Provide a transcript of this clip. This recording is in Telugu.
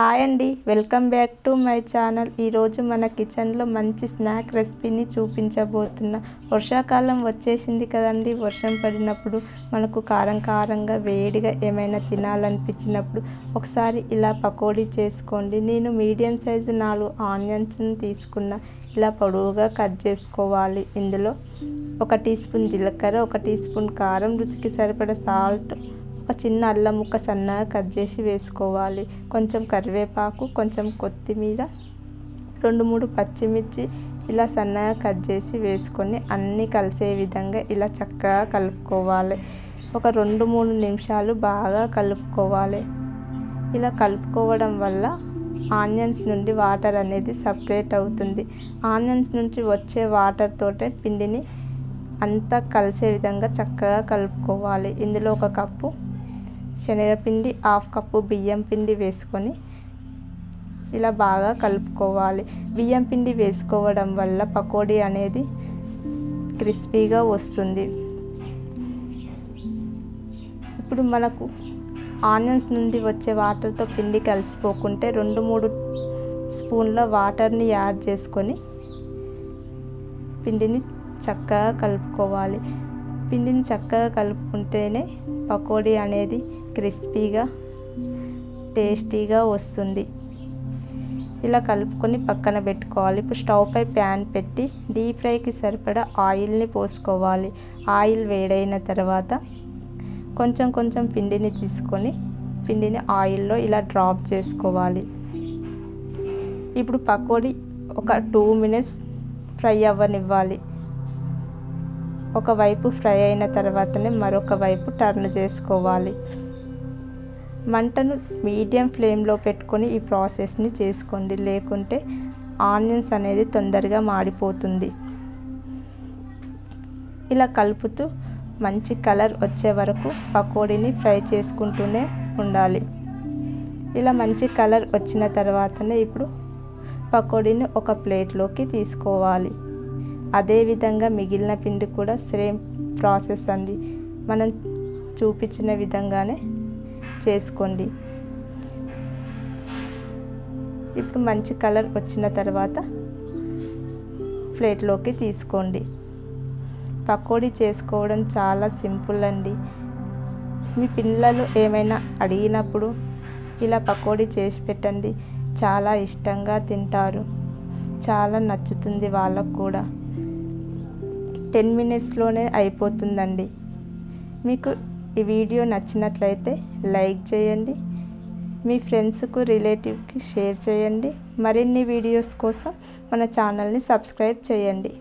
హాయ్ అండి. Welcome back to my channel. ఈరోజు మన కిచెన్లో మంచి స్నాక్ రెసిపీని చూపించబోతున్నా. వర్షాకాలం వచ్చేసింది కదండి. వర్షం పడినప్పుడు మనకు కారం కారంగా వేడిగా ఏమైనా తినాలనిపించినప్పుడు ఒకసారి ఇలా పకోడీ చేసుకోండి. నేను మీడియం సైజు నాలుగు ఆనియన్స్ని తీసుకున్న. ఇలా పొడవుగా కట్ చేసుకోవాలి. ఇందులో ఒక టీ స్పూన్ జీలకర్ర ఒక టీ స్పూన్ కారం రుచికి సరిపడ సాల్ట్ ఒక చిన్న అల్లం ముక్క సన్నగా కట్ చేసి వేసుకోవాలి. కొంచెం కరివేపాకు కొంచెం కొత్తిమీర రెండు మూడు పచ్చిమిర్చి ఇలా సన్నగా కట్ చేసి వేసుకొని అన్నీ కలిసే విధంగా ఇలా చక్కగా కలుపుకోవాలి. ఒక రెండు మూడు నిమిషాలు బాగా కలుపుకోవాలి. ఇలా కలుపుకోవడం వల్ల ఆనియన్స్ నుండి వాటర్ అనేది సపరేట్ అవుతుంది. ఆనియన్స్ నుంచి వచ్చే వాటర్ తోటే పిండిని అంతా కలిసే విధంగా చక్కగా కలుపుకోవాలి. ఇందులో ఒక కప్పు శనగపిండి హాఫ్ కప్పు బియ్యం పిండి వేసుకొని ఇలా బాగా కలుపుకోవాలి. బియ్యం పిండి వేసుకోవడం వల్ల పకోడీ అనేది క్రిస్పీగా వస్తుంది. ఇప్పుడు మనకు ఆనియన్స్ నుండి వచ్చే వాటర్తో పిండి కలిసిపోకుంటే రెండు మూడు స్పూన్ల వాటర్ని యాడ్ చేసుకొని పిండిని చక్కగా కలుపుకోవాలి. పిండిని చక్కగా కలుపుకుంటేనే పకోడీ అనేది క్రిస్పీగా టేస్టీగా వస్తుంది. ఇలా కలుపుకొని పక్కన పెట్టుకోవాలి. ఇప్పుడు స్టవ్ పై ప్యాన్ పెట్టి డీప్ ఫ్రైకి సరిపడా ఆయిల్ని పోసుకోవాలి. ఆయిల్ వేడైన తర్వాత కొంచెం కొంచెం పిండిని తీసుకొని పిండిని ఆయిల్లో ఇలా డ్రాప్ చేసుకోవాలి. ఇప్పుడు పకోడీ ఒక టూ మినిట్స్ ఫ్రై అవ్వనివ్వాలి. ఒకవైపు ఫ్రై అయిన తర్వాతనే మరొక వైపు టర్న్ చేసుకోవాలి. మంటను మీడియం ఫ్లేమ్లో పెట్టుకొని ఈ ప్రాసెస్ని చేసుకోండి. లేకుంటే ఆనియన్స్ అనేది తొందరగా మాడిపోతుంది. ఇలా కలుపుతూ మంచి కలర్ వచ్చే వరకు పకోడీని ఫ్రై చేసుకుంటూనే ఉండాలి. ఇలా మంచి కలర్ వచ్చిన తర్వాతనే ఇప్పుడు పకోడీని ఒక ప్లేట్లోకి తీసుకోవాలి. అదేవిధంగా మిగిలిన పిండి కూడా సేమ్ ప్రాసెస్ అంది మనం చూపించిన విధంగానే చేసుకోండి. ఇప్పుడు మంచి కలర్ వచ్చిన తర్వాత ప్లేట్లోకి తీసుకోండి. పకోడీ చేసుకోవడం చాలా సింపుల్ అండి. మీ పిల్లలు ఏమైనా అడిగినప్పుడు ఇలా పకోడీ చేసి పెట్టండి. చాలా ఇష్టంగా తింటారు. చాలా నచ్చుతుంది వాళ్ళకు కూడా. టెన్ మినిట్స్లోనే అయిపోతుందండి. మీకు ఈ వీడియో నచ్చినట్లయితే లైక్ చేయండి. మీ ఫ్రెండ్స్కు రిలేటివ్కి షేర్ చేయండి. మరిన్ని వీడియోస్ కోసం మన ఛానల్ని సబ్స్క్రైబ్ చేయండి.